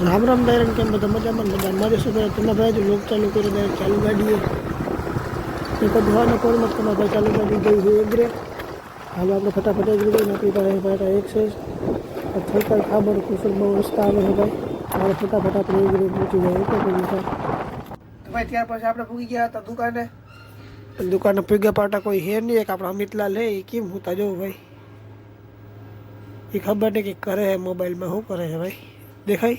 રામ રામ દાયરણ કેમ બધા મજામાં ને બધા મારે શું કરે તમે ભાઈ જો લોક ચાલુ કરી દે ચાલુ ગાડીએ એક ધોવાનો કોલ મત તમારા ભાઈ ચાલુ ગાડી ગઈ છે એગ્રે હાલો આપણે ફટાફટ એગ્રે ગઈ નોકરી પાસે પાટા એક છે થોડી વાર ખાબર કુશળ બહુ રસ્તા આવે છે ભાઈ હાલો ફટાફટ આપણે એગ્રે પહોંચી જાય એક ભાઈ ત્યાર પછી આપણે પૂગી ગયા હતા દુકાને દુકાને પૂગ્યા પાટા કોઈ હે નહીં એક આપણા અમિતલાલ હે એ કેમ હું જોઉં ભાઈ એ ખબર નહીં કે કરે હે મોબાઈલમાં શું કરે છે ભાઈ દેખાય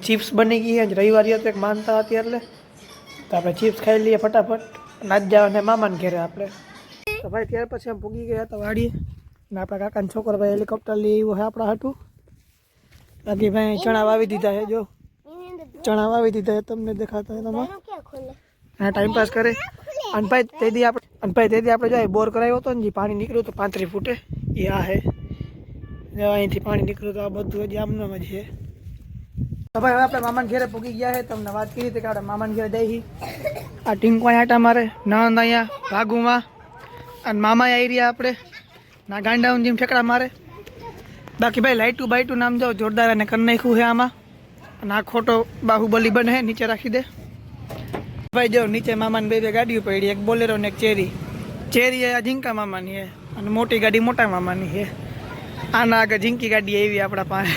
ચિપ્સ બની ગઈ છે આજ રવિવાર હતો એક માનતા હતી એટલે તો આપણે ચિપ્સ ખાઈ લઈએ ફટાફટ નાચ જવાને મામાને ઘેરે આપણે તો ભાઈ ત્યાર પછી આમ પૂગી ગયા હતા વાડીએ ને આપણા કાકાનો છોકરો ભાઈ હેલિકોપ્ટર લઈ આવ્યો છે આપણા હાટું બાકી ભાઈ ચણા વાવી દીધા છે જો ચણા વાવી દીધા છે તમને દેખાતા હોય તમારે હા ટાઈમ પાસ કરે અને ભાઈ તેથી આપણે અને ભાઈ તેથી આપણે જાય બોર કરાવ્યો હતો ને જે પાણી નીકળ્યું હતું પાંત્રીસ ફૂટે એ આ હે જો અહીંથી પાણી નીકળ્યું તો આ બધું હજી આમનામ જ છે તો ભાઈ હવે આપણે મામાના ઘેરે પૂગી ગયા છે તમને વાત કરી હતી કે આપણે મામાના ઘેરે જઈ છીએ. આ ટીંકો અહીંયા આટા મારે નણંદ અહીંયા ભાગુમાં અને મામા આવી રહ્યા આપણે ના ગાંડાઉન જેમ ઠેકડા મારે બાકી ભાઈ લાઇટું બાઇટું નામ જાઓ જોરદાર અને કરી નાખ્યું છે આમાં અને આ ખોટો બાહુબલી બને છે નીચે રાખી દે ભાઈ જો નીચે મામાની બે બે ગાડીઓ પડી એક બોલેરો ને એક ચેરી ચેરી એ આ ઝીંકા મામાની છે અને મોટી ગાડી મોટા મામાની છે આના આગળ ઝીંકી ગાડી એવી આપણા પાસે